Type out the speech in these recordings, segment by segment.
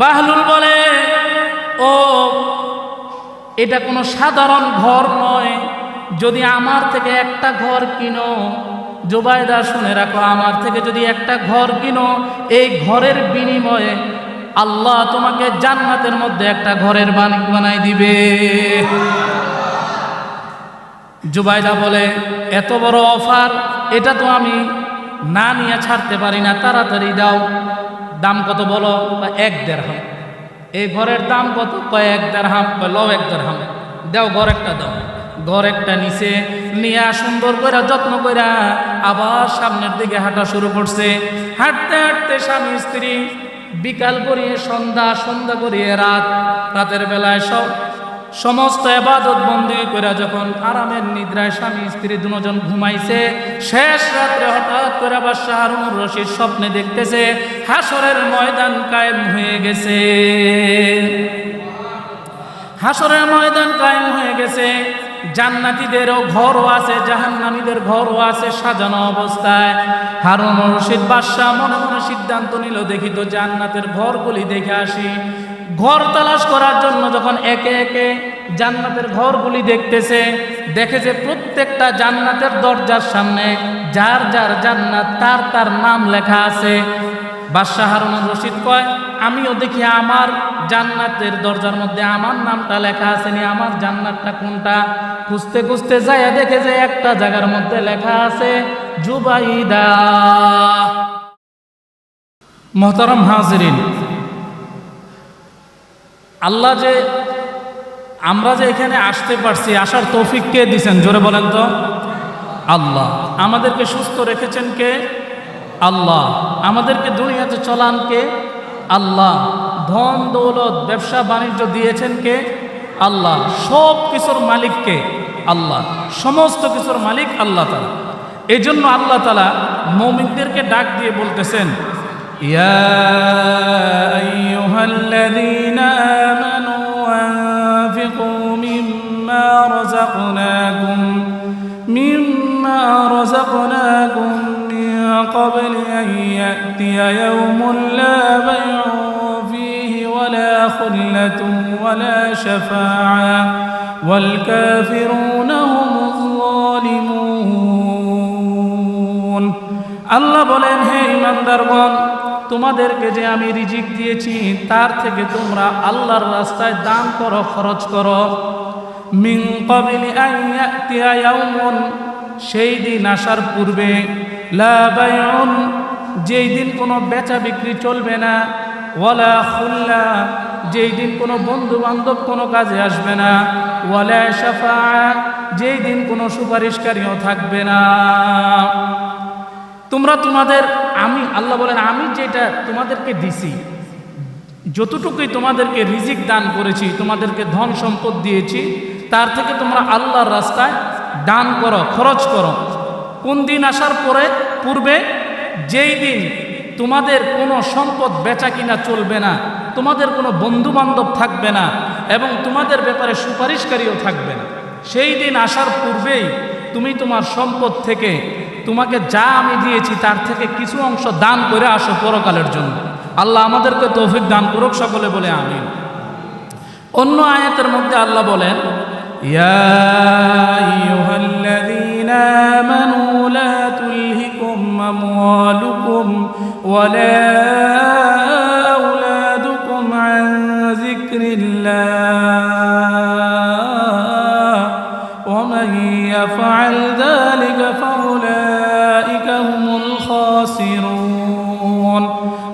বাহলুল বলে, ও, এটা কোনো সাধারণ ঘর নয়। যদি আমার থেকে একটা ঘর কিনো, জোবায়দা শুনে রাখো, আমার থেকে যদি একটা ঘর কিনো, এই ঘরের বিনিময়ে আল্লাহ তোমাকে জান্নাতের মধ্যে একটা ঘরের বানিক বানাই দিবে। জুবাইদা বলে, এত বড় অফার, এটা তো আমি না নিয়ে ছাড়তে পারি না, তাড়াতাড়ি দাও। দাম কত বলো? এক দেড়হাম। এই ঘরের দাম কত? কয় এক দেড়হাম, কয় লও এক দেড় হাম দাও ঘর একটা দাও। ঘর একটা নিচে নিয়ে সুন্দর করে যত্ন করে আবার সামনের দিকে হাঁটা শুরু করছে। হাঁটতে হাঁটতে স্বামী স্ত্রী বিকাল করিয়ে সন্ধ্যা সন্ধ্যা করিয়ে রাত। রাতের বেলায় সব সমস্ত এবাদত বন্দী করে যখন আরামের নিদ্রায় স্বামী, স্ত্রী দুজন ঘুমাইছে, শেষ রাত্রে হঠাৎ করে আবার শাহরুনুর রশিদ স্বপ্নে দেখতেছে, হাসরের ময়দান কায়েম হয়ে গেছে। হাসরের ময়দান কায়েম হয়ে গেছে। জান্নাতীদেরও ঘরও আছে, জাহান্নামীদের ঘরও আছে সাজানো অবস্থায়। হারুন রশিদ বাদশাহ মনে মনে সিদ্ধান্ত নিল, দেখি তো জান্নাতের ঘরগুলি দেখে আসি। ঘর তালাশ করার জন্য যখন একে একে জান্নাতের ঘরগুলি দেখতেছে দেখে যে প্রত্যেকটা জান্নাতের দরজার সামনে যার যার জান্নাত, তার তার নাম লেখা আছে। বাদশাহ হারুন রশিদ কয়, আমিও দেখি আমার জান্নাতের দরজার মধ্যে আমার নামটা লেখা আছে নি, আমার জান্নাতটা কোনটা? খুঁজতে খুঁজতে যায় দেখে যে একটা জায়গার মধ্যে লেখা আছে, জুবাইদা। মোহতারাম হাজরিন আল্লাহ যে আমরা যে এখানে আসতে পারছি, আসার তৌফিক কে দিছেন? জোরে বলেন তো। আল্লাহ। আমাদেরকে সুস্থ রেখেছেন কে? আল্লাহ। আমাদেরকে দুনিয়াতে চলান কে? আল্লাহ। ধন, দৌলত, ব্যবসা, বাণিজ্য দিয়েছেন কে? আল্লাহ। সব কিছুর মালিককে আল্লাহ। সমস্ত কিছুর মালিক আল্লাহ তালা এই জন্য আল্লাহ তালা মৌমিকদেরকে ডাক দিয়ে বলতেছেন ইয়া আইয়ুহাল্লাযীনা আমানু আনফিকু মিম্মা রাযাকনাকুম মিম্মা রাযাকনাকুম মিন ক্বাবলি আন ইয়াতিয়া ইয়াওমুন লা বাই'un ফীহি ওয়ালা খুল্লাতুন ওয়ালা শাফাআ ওয়াল কাফিরুনা হুমুয যালিমুন আল্লাহ বলেন হে ইমানদারগণ তোমাদেরকে যে আমি রিজিক দিয়েছি, তার থেকে তোমরা আল্লাহর রাস্তায় দান করো, খরচ করো। মিন ক্বাবলি আন ইয়াতিয়া সেই দিন আসার পূর্বে, লা বাইউন, যেই দিন কোনো বেচা বিক্রি চলবে না, ওয়ালা খুল্লা, যেই দিন কোনো বন্ধু বান্ধব কোনো কাজে আসবে না, ওয়ালা শাফা, যেই দিন কোনো সুপারিশকারীও থাকবে না। তোমরা তোমাদের আমি, আল্লাহ বলেন, আমি যেটা তোমাদেরকে দিছি, যতটুকুই তোমাদেরকে রিজিক দান করেছি, তোমাদেরকে ধন সম্পদ দিয়েছি, তার থেকে তোমরা আল্লাহর রাস্তায় দান করো, খরচ করো। কোন দিন আসার পরে, পূর্বে যেই দিন তোমাদের কোনো সম্পদ বেচা কিনা চলবে না, তোমাদের কোনো বন্ধু বান্ধব থাকবে না, এবং তোমাদের ব্যাপারে সুপারিশকারীও থাকবে না, সেই দিন আসার পূর্বেই তুমি তোমার সম্পদ থেকে তোমাকে যা আমি দিয়েছি, তার থেকে কিছু অংশ দান করে আসো পরকালের জন্য। আল্লাহ আমাদেরকে তৌফিক দান করুক, সকলে বলে আমি অন্য আয়াতের মধ্যে আল্লাহ বলেন, ইয়া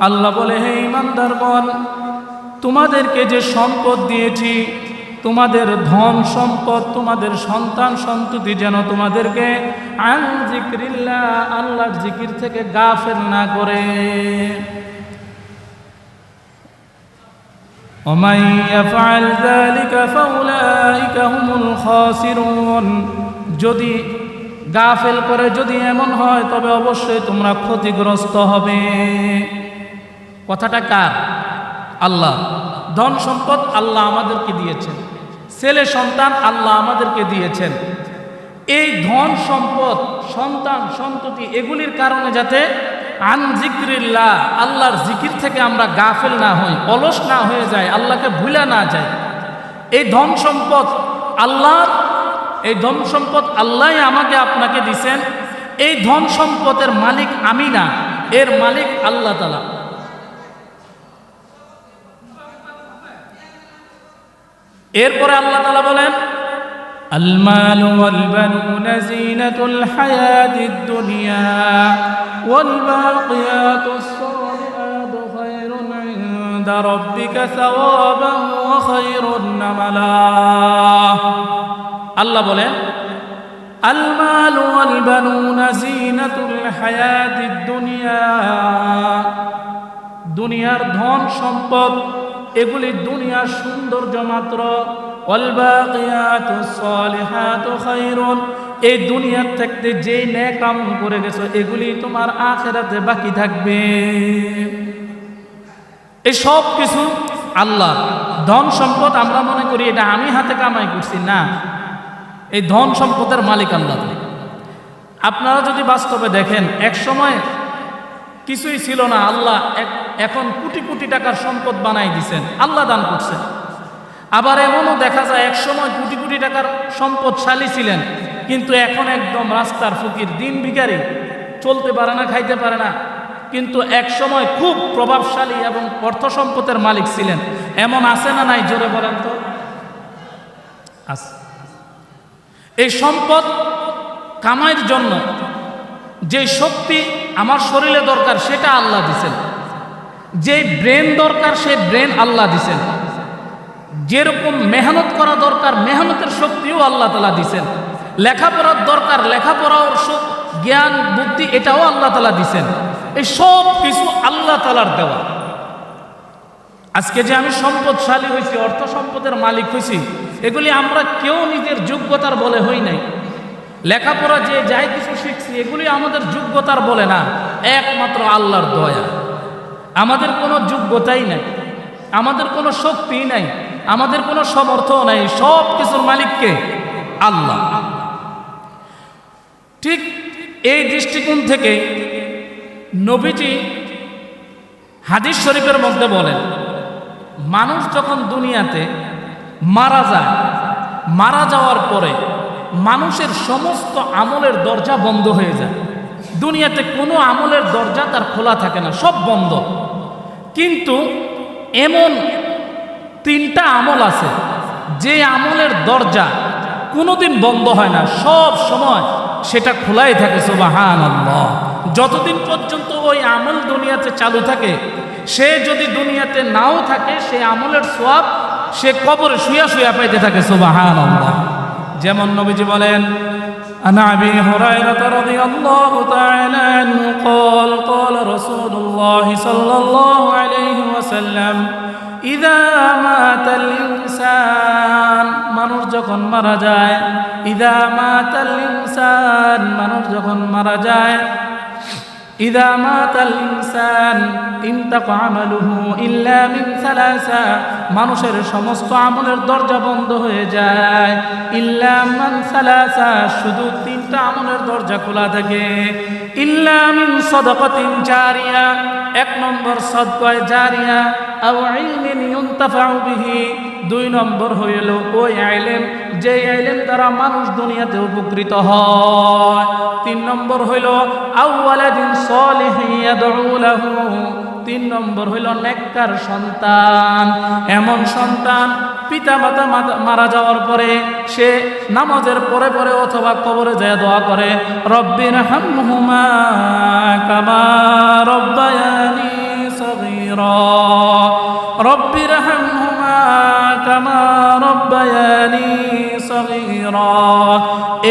আল্লাহ বলে হে ইমানদারগণ তোমাদেরকে যে সম্পদ দিয়েছি তোমাদের ধন সম্পদ তোমাদের সন্তান সন্ততি যেন তোমাদেরকে আন জিক্রিল্লাহ আল্লাহর জিকির থেকে গাফেল না করে ومن يفعل ذلك فأولئك هم الخاسرون যদি গাফেল করে যদি এমন হয় তবে অবশ্যই তোমরা ক্ষতিগ্রস্ত হবে কথাটা কার? আল্লাহ। ধন সম্পদ আল্লাহ আমাদেরকে দিয়েছেন। ছেলে সন্তান আল্লাহ আমাদেরকে দিয়েছেন। এই ধন সম্পদ, সন্তান, সন্ততি এগুলির কারণে যাতে আন জিক্রিল্লাহ আল্লাহর জিকির থেকে আমরা গাফেল না হই, অলস না হয়ে যায় আল্লাহকে ভুলে না যায় এই ধন সম্পদ আল্লাহর, এই ধন সম্পদ আল্লাহ আমাকে আপনাকে দিছেন। এই ধন সম্পদের মালিক আমি না, এর মালিক আল্লাহ তালা এরপরে আল্লাহ তালা বলেন المال والبنون زينة الحياة الدنيا والباقيات الصالحات خير عند ربك ثوابا وخير نملا الله বলেন المال والبنون زينة الحياة الدنيا দুনিয়ার ধন সম্পদ এগুলি দুনিয়ার সৌন্দর্য মাত্র। এই দুনিয়ার থাকতে যে নেকাম করে গেছো, এগুলি তোমার আখেরাতে বাকি থাকবে। এই সব কিছু আল্লাহ ধন সম্পদ আমরা মনে করি এটা আমি হাতে কামাই করছি, না। এই ধন সম্পদের মালিক আল্লাহ। আপনারা যদি বাস্তবে দেখেন, এক সময় কিছুই ছিল না, আল্লাহ এখন কোটি কোটি টাকার সম্পদ বানাই দিছেন। আল্লাহ দান করছেন। আবার এমনও দেখা যায় এক সময় কোটি কোটি টাকার সম্পদশালী ছিলেন, কিন্তু এখন একদম রাস্তার ফকির, দিন ভিকারি চলতে পারে না, খাইতে পারে না। কিন্তু এক সময় খুব প্রভাবশালী এবং অর্থ সম্পদের মালিক ছিলেন। এমন আছে না নাই, জোরে বলেন তো? এই সম্পদ কামাইয়ের জন্য যে শক্তি আমার শরীরে দরকার, সেটা আল্লাহ দিছেন। যে ব্রেন দরকার সেই ব্রেন আল্লাহ দিছেন। যেরকম মেহনত করা দরকার, মেহনতের শক্তিও আল্লাহ তালা দিছেন। লেখাপড়ার দরকার লেখাপড়ার জ্ঞান, বুদ্ধি, এটাও আল্লাহ তালা দিছেন। এই সব কিছু আল্লাহ তালার দেওয়া। আজকে যে আমি সম্পদশালী হয়েছি, অর্থ সম্পদের মালিক হয়েছি, এগুলি আমরা কেউ নিজের যোগ্যতার বলে হই নাই। লেখাপড়া যে যাই কিছু শিখছি, এগুলি আমাদের যোগ্যতার বলে না, একমাত্র আল্লাহর দয়া। আমাদের কোনো যোগ্যতাই নাই, আমাদের কোনো শক্তি নাই, আমাদের কোনো সমর্থ নাই, সব কিছুর মালিককে আল্লাহ। ঠিক এই দৃষ্টিকোণ থেকে নবীজি হাদিস শরীফের মধ্যে বলেন, মানুষ যখন দুনিয়াতে মারা যায়, মারা যাওয়ার পরে মানুষের সমস্ত আমলের দরজা বন্ধ হয়ে যায়। দুনিয়াতে কোনো আমলের দরজা তার খোলা থাকে না, সব বন্ধ। কিন্তু এমন তিনটা আমল আছে, যে আমলের দরজা কোনোদিন বন্ধ হয় না, সব সময় সেটা খোলাই থাকে সুবাহান আল্লাহ যতদিন পর্যন্ত ওই আমল দুনিয়াতে চালু থাকে, সে যদি দুনিয়াতে নাও থাকে, সে আমলের সোয়াব সে কবরে শুয়া শুয়া পাইতে থাকে সুবাহান আল্লাহ যেমন নবীজি বলেন عن ابي هريره رضي الله تعالى عنه قال قال رسول الله صلى الله عليه وسلم ইদা মাতাল ইনসান মানুষ যখন মারা যায় ইদা মাতাল ইনসান মানুষ যখন মারা যায় ইদা মাতাল ইনসান ইনতাকা আমালুহু ইল্লা মিন সালাসা মানুষের সমস্ত আমলের দরজা বন্ধ হয়ে যায়। ইল্লা সালাসা শুধু তিনটা আমলের দরজা খোলা থাকে। ইল্লা মিন জারিয়া এক নম্বর সদকায় জারিয়া, আও ইলমিন ইউনতাফাউ বিহি দুই নম্বর হইল, ওই আইলেম যে আইলেম দ্বারা মানুষ দুনিয়াতে উপকৃত হয়। তিন নম্বর হইল আউওয়ালাদিন সলিহিন ইয়াদউ লাহু। তিন নম্বর হইল, নেককার সন্তান। এমন সন্তান পিতা মাতা মারা যাওয়ার পরে সে নামাজের পরে পরে অথবা কবরে যায় দোয়া করে রব্বির হামহুমা কামা রব্বায়ানি সগীরা। রব্বির হামহুমা কামা রব্বায়ানি সগীরা।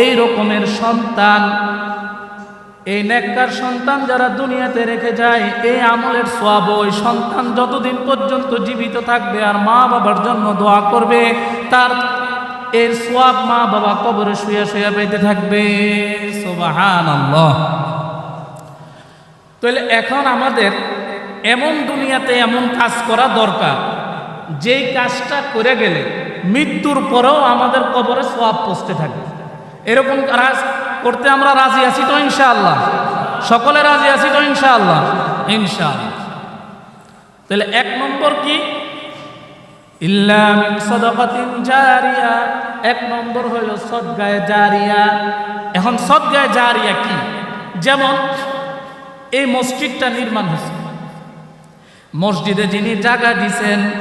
এই রকমের সন্তান, এই নেককার সন্তান যারা দুনিয়াতে রেখে যায়, এই আমলের সোয়াব ওই সন্তান যতদিন পর্যন্ত জীবিত থাকবে আর মা বাবার জন্য দোয়া করবে, তার এর সোয়াব মা বাবা কবরে শুয়ে শুয়ে পেতে থাকবে। সোবাহান তাহলে এখন আমাদের এমন দুনিয়াতে এমন কাজ করা দরকার। যেই কাজটা করে গেলে মৃত্যুর পরেও আমাদের কবরে সোয়াব পৌঁছতে থাকবে। এরকম কাজ করতে আমরা রাজি আছি তো ইনশাআল্লাহ? সকলে রাজি আছি তো ইনশাআল্লাহ? ইনশাআল্লাহ। তাহলে এক নম্বর কি? জারিয়া। এক নম্বর হইল সদগায়ে জারিয়া। এখন সদগায়ে জারিয়া কি? যেমন এই মসজিদটা নির্মাণ হয়েছে। মসজিদে যিনি জায়গা দিছেন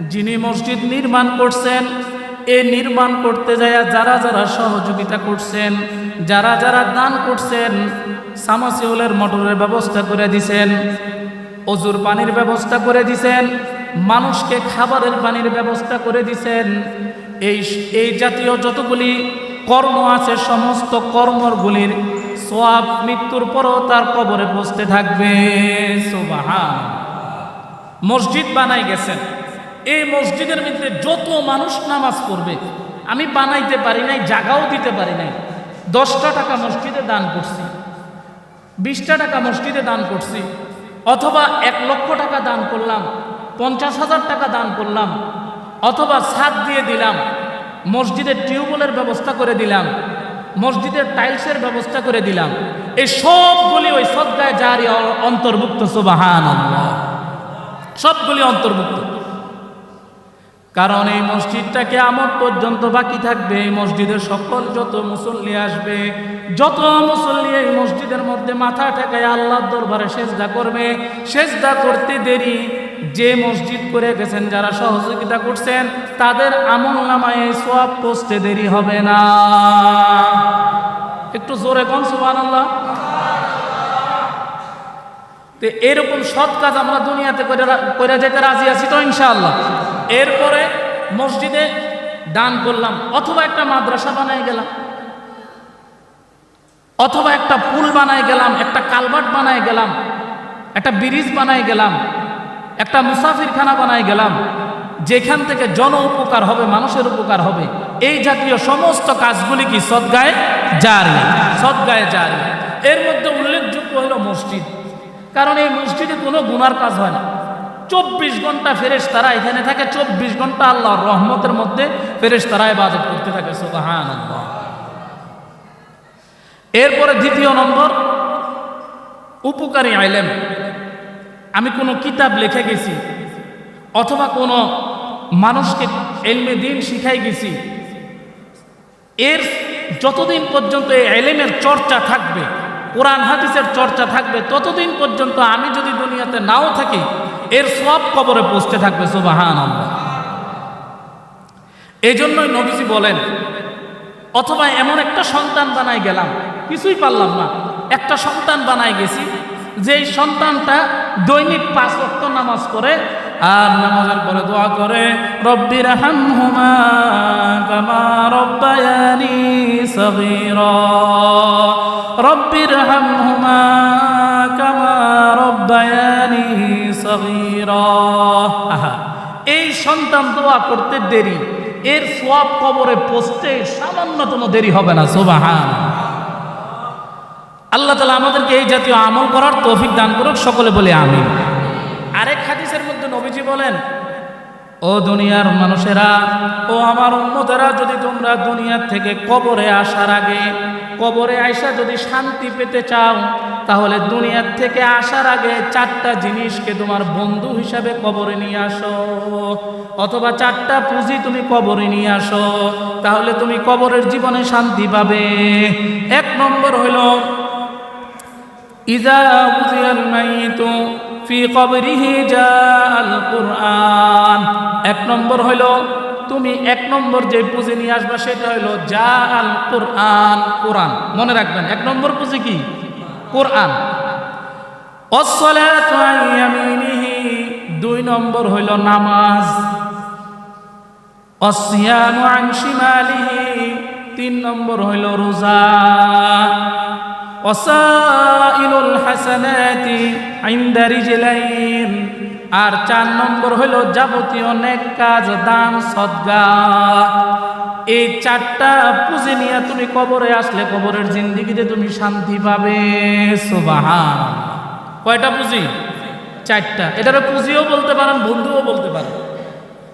যিনি মসজিদ নির্মাণ করছেন, এ নির্মাণ করতে যায় যারা যারা সহযোগিতা করছেন, যারা যারা দান করছেন সামাসিউলের মোটরের ব্যবস্থা করে দিছেন, অজুর পানির ব্যবস্থা করে দিছেন, মানুষকে খাবারের পানির ব্যবস্থা করে দিছেন, এই এই জাতীয় যতগুলি কর্ম আছে, সমস্ত কর্মগুলির সোয়াব মৃত্যুর পরও তার কবরে বসতে থাকবে। সোবাহা মসজিদ বানাই গেছেন। এই মসজিদের ভিতরে যত মানুষ নামাজ পড়বে, আমি বানাইতে পারি নাই, জাগাও দিতে পারি নাই। দশটা টাকা মসজিদে দান করছি, বিশটা টাকা মসজিদে দান করছি, অথবা এক লক্ষ টাকা দান করলাম, পঞ্চাশ হাজার টাকা দান করলাম, অথবা ছাদ দিয়ে দিলাম, মসজিদের টিউবওয়েলের ব্যবস্থা করে দিলাম, মসজিদের টাইলসের ব্যবস্থা করে দিলাম, এই সবগুলি ওই সদ্গায় জারি অন্তর্ভুক্ত সুবাহান সবগুলি অন্তর্ভুক্ত। কারণ এই মসজিদটাকে আমার পর্যন্ত বাকি থাকবে। এই মসজিদের সকল যত মুসল্লি আসবে, যত মুসল্লি এই মসজিদের মধ্যে মাথা ঠেকায় আল্লাহর দরবারে সেজদা করবে, সেজদা করতে দেরি যে মসজিদ করে গেছেন, যারা সহযোগিতা করছেন, তাদের আমল নামায় এই সোয়াব পোস্টে দেরি হবে না। একটু জোরে কন সুবান আল্লাহ তো এরকম সৎ কাজ আমরা দুনিয়াতে করে যেতে রাজি আছি তো, ইনশাআল্লাহ। এরপরে মসজিদে দান করলাম, অথবা একটা মাদ্রাসা বানাই গেলাম, অথবা একটা পুল বানাই গেলাম, একটা কালভার্ট বানাই গেলাম, একটা ব্রিজ বানাই গেলাম, একটা মুসাফিরখানা বানাই গেলাম, যেখান থেকে জন উপকার হবে, মানুষের উপকার হবে, এই জাতীয় সমস্ত কাজগুলি কি সদ্গায়ে জারি? সদ্গায়ে জারি। এর মধ্যে উল্লেখযোগ্য হলো মসজিদ। কারণ এই মসজিদে কোনো গুনার কাজ হয় না। চব্বিশ ঘণ্টা ফেরেস তারা এখানে থাকে, চব্বিশ ঘণ্টা আল্লাহর রহমতের মধ্যে ফেরেস তারা ইবাদত করতে থাকে সুবাহান এরপরে দ্বিতীয় নম্বর, উপকারী আইলেম আমি কোনো কিতাব লিখে গেছি, অথবা কোনো মানুষকে এলমে দিন শিখাই গেছি, এর যতদিন পর্যন্ত এই এলেমের চর্চা থাকবে, কোরআন হাদিসের চর্চা থাকবে, ততদিন পর্যন্ত আমি যদি দুনিয়াতে নাও থাকি এর সব কবরে পৌঁছতে থাকবে সুবাহান এই জন্যই নবীজি বলেন, অথবা এমন একটা সন্তান বানাই গেলাম, কিছুই পারলাম না। একটা সন্তান বানাই গেছি, যেই সন্তানটা দৈনিক পাঁচ রক্ত নামাজ করে আর নামাজের পরে দোয়া করে রব্বির হামহুমা কামা রব্বায়ানি সগীরা। রব্বির হামহুমা কামা রব্বায়ানি এই সন্তান দোয়া করতে দেরি। এর সব কবরে পৌঁছতে সামান্যতম দেরি হবে না, সোবাহান। আল্লাহ তালা আমাদেরকে এই জাতীয় আমল করার তৌফিক দান করুক, সকলে বলে আমি আরেক হাদিসের মধ্যে নবীজি বলেন ও দুনিয়ার মানুষেরা, ও আমার উন্মতেরা যদি তোমরা দুনিয়ার থেকে কবরে আসার আগে, কবরে আইসা যদি শান্তি পেতে চাও, তাহলে দুনিয়ার থেকে আসার আগে চারটা জিনিসকে তোমার বন্ধু হিসাবে কবরে নিয়ে আসো। অথবা চারটা পুঁজি তুমি কবরে নিয়ে আসো, তাহলে তুমি কবরের জীবনে শান্তি পাবে। এক নম্বর হইল, ইজা বুঝিয়াল মাইতু ফি কবরিহি কুরআন। এক নম্বর হইল, তুমি এক নম্বর যে পুঁজি নিয়ে আসবা সেটা হইল যা আল কোরআন কোরআন। মনে রাখবেন, এক নম্বর পুঁজি কি? কোরআন। দুই নম্বর হইল নামাজ। তিন নম্বর হইল রোজা। ওসাইলুল হাসানাতি ইনদা রিজলাইন। আর চার নম্বর হলো যাবতীয় নেক কাজ, দান, সদ্গা। এই চারটা পুঁজি নিয়ে তুমি কবরে আসলে কবরের জিন্দিগিতে তুমি শান্তি পাবে। সুবাহান কয়টা পুঁজি? চারটা। এটারও পুঁজিও বলতে পারেন, বন্ধুও বলতে পারেন।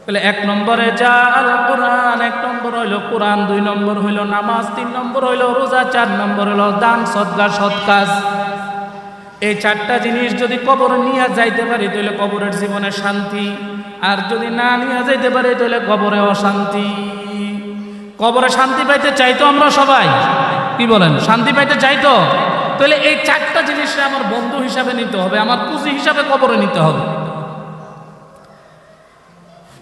তাহলে এক নম্বরে যা আল কোরআন, এক নম্বর হইল কোরআন, দুই নম্বর হইল নামাজ, তিন নম্বর হইল রোজা, চার নম্বর হইল দান সৎকার সৎ কাজ। এই চারটা জিনিস যদি কবরে নিয়ে যাইতে পারি, তাহলে কবরের জীবনে শান্তি। আর যদি না নিয়ে যাইতে পারি, তাহলে কবরে অশান্তি। কবরে শান্তি পাইতে চাইতো আমরা সবাই। কি বলেন? শান্তি পাইতে চাইতো তাহলে এই চারটা জিনিসটা আমার বন্ধু হিসাবে নিতে হবে, আমার পুঁজি হিসাবে কবরে নিতে হবে।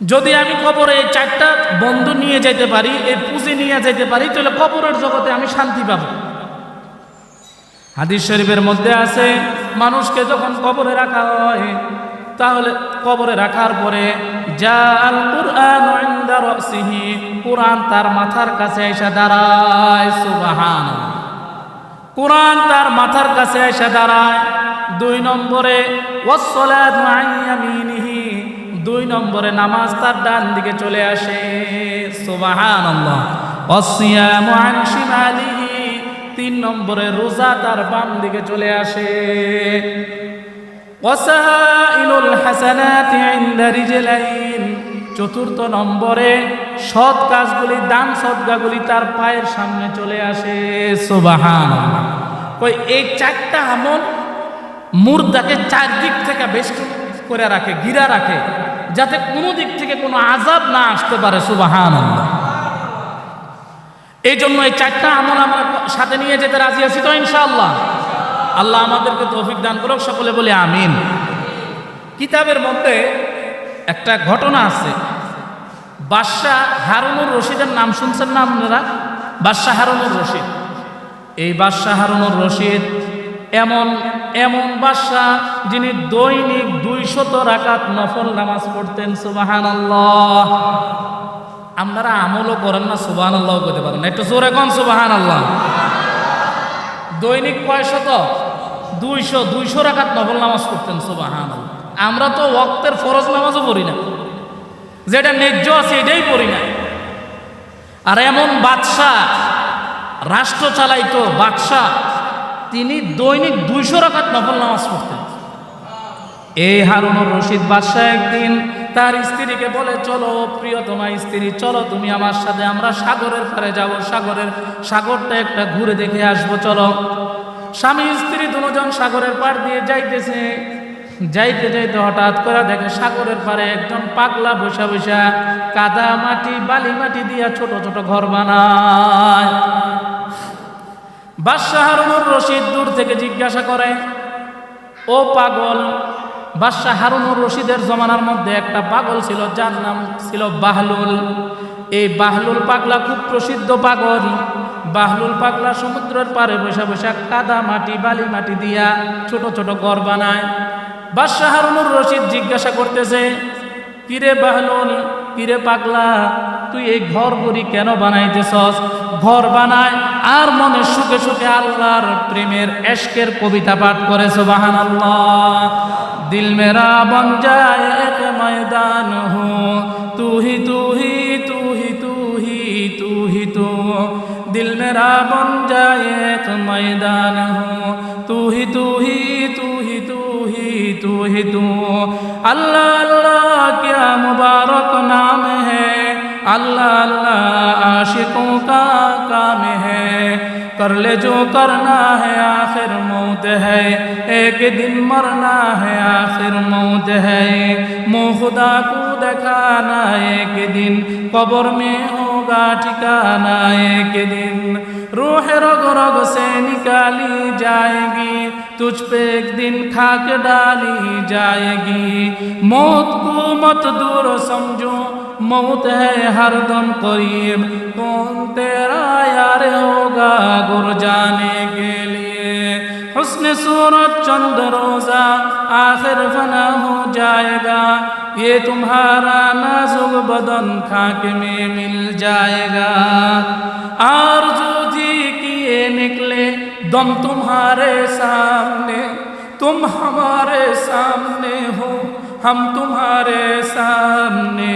যদি আমি কবরে এই চারটা বন্ধু নিয়ে যেতে পারি, এই পুঁজি নিয়ে যেতে পারি, তাহলে কবরের জগতে আমি শান্তি পাব। হাদিস শরীফের মধ্যে আছে, মানুষকে যখন কবরে রাখা হয়, তাহলে কবরে রাখার পরে কুরআন তার মাথার কাছে এসে দাঁড়ায় সুবাহান কুরআন তার মাথার কাছে এসে দাঁড়ায়, দুই নম্বরে, ওয়াসসালাতু দুই নম্বরে নামাজ তার ডান দিকে চলে আসে। তিন নম্বরে রোজা তার বাম দিকে চলে আসে। চতুর্থ নম্বরে সৎ কাজগুলি, দান সদগাগুলি তার পায়ের সামনে চলে আসে। সুবাহান ওই এই চারটা আমল মুর্দাকে চারদিক থেকে বেষ্টন করে রাখে গিরা রাখে। যাতে কোনো দিক থেকে কোনো আজাব না আসতে পারে সুবাহান এই জন্য এই চারটা আমল আমরা সাথে নিয়ে যেতে রাজি আছি তো ইনশাআল্লাহ। আল্লাহ আমাদেরকে তৌফিক দান করুক, সকলে বলে আমিন। কিতাবের মধ্যে একটা ঘটনা আছে। বাদশাহ হারুনুর রশিদের নাম শুনছেন না আপনারা? বাদশাহ হারুনুর রশিদ। এই বাদশাহ হারুনুর রশিদ এমন এমন বাদশাহ যিনি দৈনিক দুইশত রাকাত নফল নামাজ পড়তেন সুবাহান আপনারা আমলও করেন না সুবাহান আল্লাহ করতে পারেন একটু জোরে কন সুবাহান আল্লাহ দৈনিক কয় শত দুইশো দুইশো রাখাত নফল নামাজ পড়তেন সুবাহান আমরা তো ওক্তের ফরজ নামাজও পড়ি না। যেটা ন্যায্য আছে এটাই পড়ি না। আর এমন বাদশাহ রাষ্ট্র চালাইতো বাদশাহ তিনি দৈনিক দুইশো রাখাত নফল নামাজ পড়তেন। এই হারুনুর রশিদ বাদশাহ একদিন তার স্ত্রীকে বলে, চলো প্রিয় প্রিয়তমা স্ত্রী, চলো তুমি আমার সাথে, আমরা সাগরের পারে যাব, সাগরের সাগরটা একটা ঘুরে দেখে আসব, চলো। স্বামী স্ত্রী দুজন সাগরের পার দিয়ে যাইতেছে। যাইতে যাইতে হঠাৎ করে দেখে সাগরের পারে একজন পাগলা বসা বসা কাদা মাটি, বালি মাটি দিয়া ছোট ছোট ঘর বানায়। বাদশাহ হারুনুর রশিদ দূর থেকে জিজ্ঞাসা করে, ও পাগল, বাদশাহ হারুনুর রশিদের জমানার মধ্যে একটা পাগল ছিল, যার নাম ছিল বাহলুল। এই বাহলুল পাগলা খুব প্রসিদ্ধ পাগল। বাহলুল পাগলা সমুদ্রের পারে বসে বসে কাদা মাটি, বালি মাটি দিয়া ছোট ছোট ঘর বানায়। বাদশাহ হারুনুর রশিদ জিজ্ঞাসা করতেছে, কিরে বাহলুল কিরে পাগলা, তুই এই ঘর গড়ি কেন বানাইতেছস? ঘর বানায় আর মনে সুখে সুখে আল্লাহর প্রেমের এশকের কবিতা পাঠ করে সুবাহান আল্লাহ দিল মেরা বন যায় ময়দান হো তুহি তুহি তুহি তুহি তুহি তু। দিল মেরা বন যায় ময়দান হো তু হি তু হি তু হি তু হি تحبو اللہ اللہ کیا مبارک نام ہے اللہ اللہ عاشقوں کا کام ہے کر لے جو کرنا ہے آخر موت ہے ایک دن مرنا ہے آخر موت ہے منہ خدا کو دکھانا ایک دن قبر میں ہوگا ٹھکانا ایک دن روح رگ رگ سے نکالی جائے گی تجھ پہ ایک دن خاک ڈالی جائے گی موت کو مت دور سمجھو موت ہے ہر دم قریب کون تیرا یار ہوگا گر جانے کے لیے حسن صورت چند روزہ آخر فنا ہو جائے گا یہ تمہارا نازک بدن خاک میں مل جائے گا اور दम तुम्हारे सामने तुम हमारे सामने हो हम तुम्हारे सामने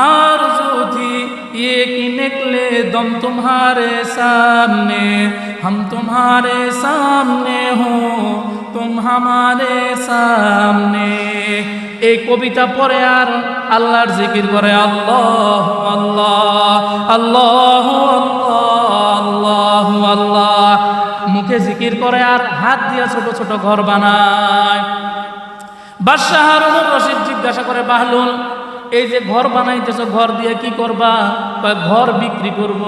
आरज़ू थी ये कि निकले दम तुम्हारे सामने हम तुम्हारे सामने हो तुम हमारे सामने এই কবিতা পড়ে আর আল্লাহর জিকির করে আল্লাহ আল্লাহ আল্লাহ আল্লাহ আল্লাহ আল্লাহ মুখে জিকির করে আর হাত দিয়ে ছোট ছোট ঘর বানায়। বাদশাহ হারুনুর জিজ্ঞাসা করে, বাহলুল, এই যে ঘর বানাইতেছ, ঘর দিয়ে কি করবা? ঘর বিক্রি করব।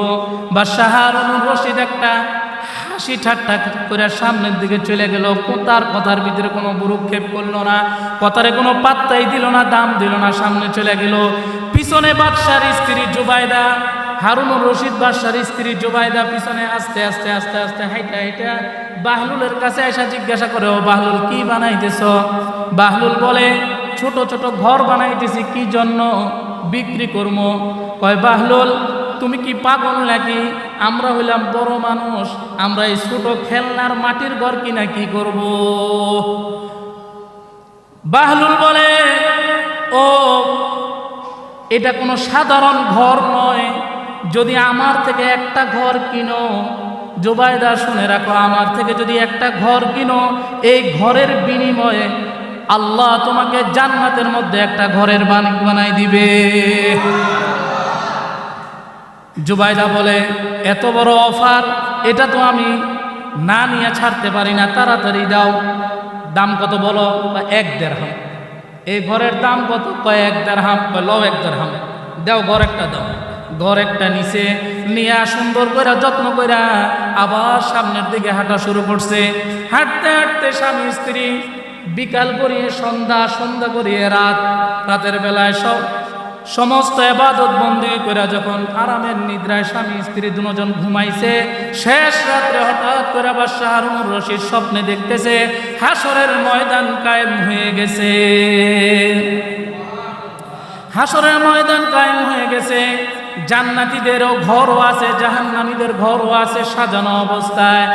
বাদশাহ হারুনুর রশিদ একটা হাসি ঠাট্টা করে সামনের দিকে চলে গেল। তার কথার ভিতরে কোনো বুরুক্ষেপ করল না, কথারে কোনো পাত্তাই দিল না, দাম দিল না, সামনে চলে গেল। পিছনে বাদশার স্ত্রী জুবাইদা হারুনুর রশিদ বাদশার স্ত্রী জুবাইদা পিছনে আস্তে আস্তে আস্তে আস্তে হাইটা হাইটা বাহলুলের কাছে এসে জিজ্ঞাসা করে, ও বাহলুল, কি বানাইতেছ? বাহলুল বলে, ছোট ছোট ঘর বানাইতেছি, কি জন্য বিক্রি করব? কয়, বাহলুল, তুমি কি পাগল নাকি? আমরা হইলাম বড় মানুষ, আমরা এই ছোট খেলনার মাটির ঘর কিনা কি করব? বাহলুল বলে, ও, এটা কোনো সাধারণ ঘর নয় যদি আমার থেকে একটা ঘর কিনো জোবায়দা শুনে রাখো, আমার থেকে যদি একটা ঘর কিনো, এই ঘরের বিনিময়ে আল্লাহ তোমাকে জান্নাতের মধ্যে একটা ঘরের বানিক বানাই দিবে। জুবাইদা বলে, এত বড় অফার, এটা তো আমি না নিয়ে ছাড়তে পারি না, তাড়াতাড়ি দাও। দাম কত বলো? এক দেড়হাম। এই ঘরের দাম কত? কয় এক দেড়হাম, কয় লও এক দেড়হাম। দাও, ঘর একটা দাও। ঘর একটা নিচে নিয়ে সুন্দর করে যত্ন করে আবার সামনের দিকে হাঁটা শুরু করছে। হাঁটতে হাঁটতে স্বামী স্ত্রী বিকাল করিয়ে সন্ধ্যা সন্ধ্যা করিয়ে রাত, রাতের বেলায় সব সমস্ত এবাদত বন্দি করে যখন আরামের নিদ্রায় স্বামী স্ত্রী দুজন ঘুমাইছে, শেষ রাত্রে হঠাৎ করে আবার শাহরুনুর রশিদ স্বপ্নে দেখতেছে, হাসরের ময়দান কায়েম হয়ে গেছে। হাসরের ময়দান কায়েম হয়ে গেছে। জান্নাতীদেরও ঘরও আছে, জাহান্নামীদের ঘরও আছে সাজানো অবস্থায়।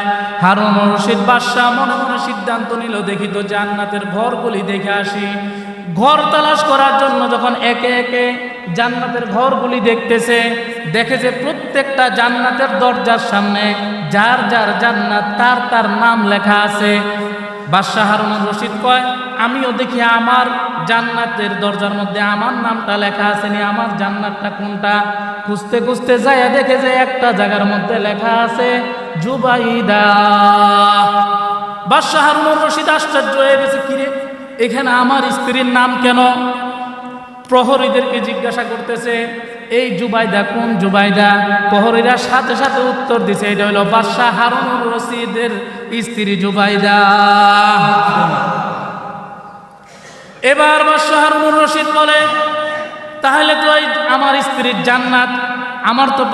হারুন রশিদ বাদশাহ মনে মনে সিদ্ধান্ত নিল, দেখি তো জান্নাতের ঘরগুলি দেখে আসি। ঘর তালাশ করার জন্য যখন একে একে জান্নাতের ঘরগুলি দেখতেছে দেখে যে প্রত্যেকটা জান্নাতের দরজার সামনে যার যার জান্নাত, তার তার নাম লেখা আছে। বাদশাহ হারুন রশিদ কয়, আমিও দেখি আমার জান্নাতের দরজার মধ্যে আমার নামটা লেখা আছে নি, আমার জান্নাতটা কোনটা? খুঁজতে খুঁজতে যায় দেখে যে একটা জায়গার মধ্যে লেখা আছে, জুবাইদা। বাদশাহ হারুন রশিদ আশ্চর্য হয়ে গেছে, কিরে, এখানে আমার স্ত্রীর নাম কেন? প্রহরীদেরকে জিজ্ঞাসা করতেছে, এই জুবাইদা কোন জুবাইদা? প্রহরীরা সাথে সাথে উত্তর দিছে, এটা হলো বাদশাহ হারুনুর রশিদের স্ত্রী জুবাইদা। এবার বাদশাহ হারুনুর রশিদ বলে, তাহলে তো ওই আমার স্ত্রীর জান্নাত, আমার তো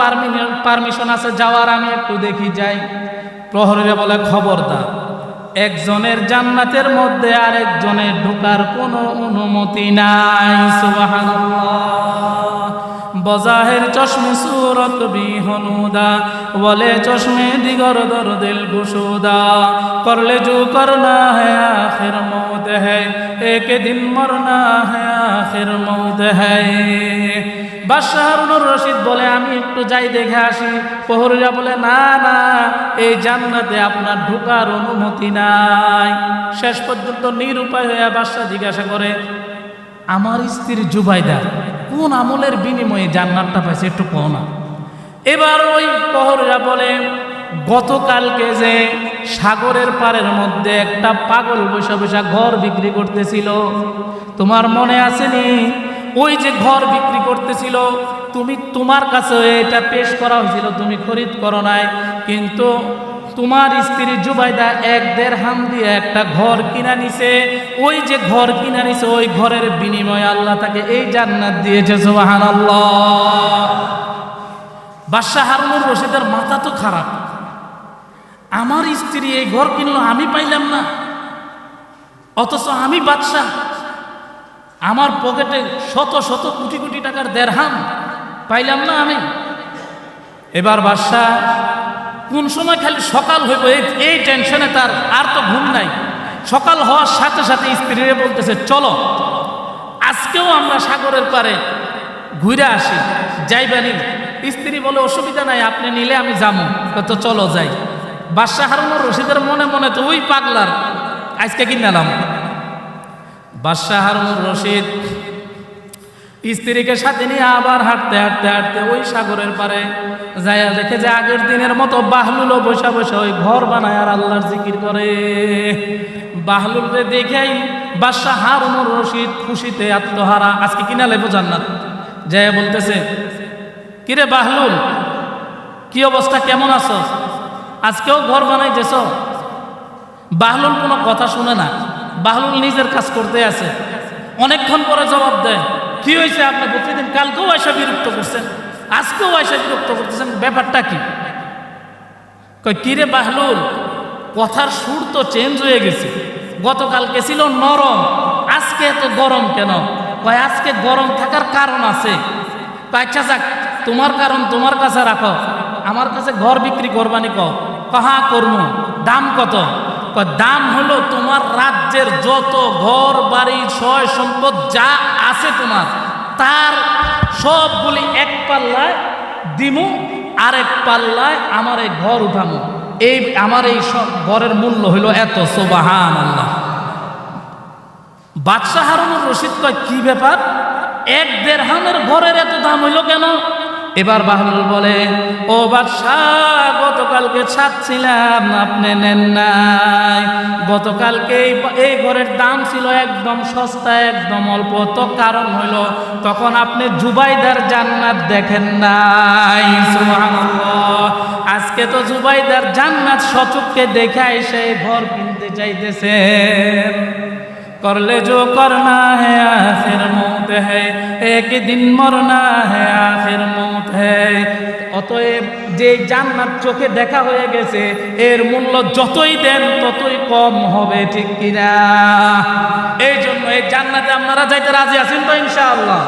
পারমিশন আছে, যাওয়ার আমি একটু দেখি যাই। প্রহরীরা বলে, খবরদার, একজনের জান্নাতের মধ্যে আরেকজনের ঢোকার কোনো অনুমতি নাই, সুবহানাল্লাহ। বজাহের চশমে সুরত বিহনুদা, বলে চশমে দিগর দর দিল গুসুদা করলে জু করনা হ্যাঁ আখির মৌত হ্যাঁ এক দিন মরনা হ্যাঁ আখির মৌত হ্যাঁ বাদশাহরুনুর রশিদ বলে, আমি একটু যাই দেখে আসি। পহরিরা বলে, না না, এই জান্নাতে আপনার ঢুকার অনুমতি নাই। শেষ পর্যন্ত নিরুপায় হয়ে বাদশাহ জিজ্ঞাসা করে আমার স্ত্রী জুবাইদা, কোন আমলের বিনিময়ে জান্নাতটা পাইছে একটু কও না। এবার ওই প্রহরীরা বলে, গতকালকে যে সাগরের পাড়ের মধ্যে একটা পাগল বৈশা বৈশা ঘর বিক্রি করতেছিল, তোমার মনে আসেনি ওই যে ঘর বিক্রি করতেছিল, তুমি তোমার কাছে এটা পেশ করা হয়েছিল, তুমি খরিদ করো নাই, কিন্তু তোমার স্ত্রী জুবাইদা এক দেড় হাম দিয়ে একটা ঘর কিনা নিছে, ওই যে ঘর কিনা নিছে, ওই ঘরের বিনিময়ে আল্লাহ তাকে এই জান্নাত দিয়েছে সুবাহান বাদশাহ হারুনুর রশিদের মাথা তো খারাপ। আমার স্ত্রী এই ঘর কিনলো, আমি পাইলাম না। অথচ আমি বাদশাহ, আমার পকেটে শত শত কোটি কোটি টাকার দেড়হাম, পাইলাম না আমি। এবার বাদশাহ কোন সময় খালি সকাল হইব, এই টেনশনে তার আর তো ঘুম নাই। সকাল হওয়ার সাথে সাথে স্ত্রীরে বলতেছে, চলো, আজকেও আমরা সাগরের পারে ঘুরে আসি যাইবানি স্ত্রী বলে, অসুবিধা নাই, আপনি নিলে আমি যাব তো চলো যাই। বাদশাহ হারুনুর রশিদের মনে মনে তো ওই পাগলার, আজকে কি নিলাম বাদশাহ হারুনুর রশিদ স্ত্রীকে সাথে নিয়ে আবার হাঁটতে হাঁটতে হাঁটতে ওই সাগরের পারে যাইয়া দেখে যে আগের দিনের মতো বাহলুলও বসা বসা ওই ঘর বানায় আর আল্লাহর জিকির করে। বাহলুলরে দেখেই বাদশাহ হারুনুর রশিদ খুশিতে আত্মহারা। আজকে কিনা লেবো জান্নাত? যাইয়া বলতেছে, কিরে বাহলুল, কি অবস্থা? কেমন আছো? আজকেও ঘর বানাইতেছ? বাহলুল কোনো কথা শুনে না। বাহলুল নিজের কাজ করতে আছে। অনেকক্ষণ পরে জবাব দেয় কি হয়েছে? আপনি প্রতিদিন কালকেও আয়সা বিরক্ত করছেন, আজকেও আয়সা বিরক্ত করতেছেন, ব্যাপারটা কি? কিরে বাহলুল, কথার সুর তো চেঞ্জ হয়ে গেছে। গতকালকে ছিল নরম, আজকে এত গরম কেন? কয়, আজকে গরম থাকার কারণ আছে। আচ্ছা যাক, তোমার কারণ তোমার কাছে রাখো। আমার কাছে ঘর বিক্রি করবানি কহা করমু? দাম কত? দাম হলো তোমার রাজ্যের যত ঘর, বাড়ি, সয় সম্পদ যা আছে তোমার, তার সবগুলি এক পাল্লায় দিমু, আরেক পাল্লায় আমার এই ঘর উঠামু। এই, আমার এই সব ঘরের মূল্য হইল এত সোবাহান আল্লাহ বাদশাহ হারুনুর রশিদ কয়, কি ব্যাপার? এক দেড় দেড়হামের ঘরের এত দাম হইল কেন? এবার বাহলুল বলে, ও বাদশাহ, গতকালকে ছাড়ছিলাম, আপনি নেন নাই। গতকালকে এই ঘরের দাম ছিল একদম সস্তা, একদম অল্প। তো কারণ হইল, তখন আপনি জুবাইদার জান্নাত দেখেন নাই। আজকে তো জুবাইদার জান্নাত সচককে দেখাই এসে ঘর কিনতে চাইতেছেন। করলে لے جو کرنا ہے آخر موت দিন মরনা ہے آخر موت অতএব যে জান্নাত চোখে দেখা হয়ে গেছে, এর মূল্য যতই দেন, ততই কম হবে, ঠিক কিনা? এই জন্য এই জান্নাতে আপনারা যাইতে রাজি আছেন তো ইনশাআল্লাহ?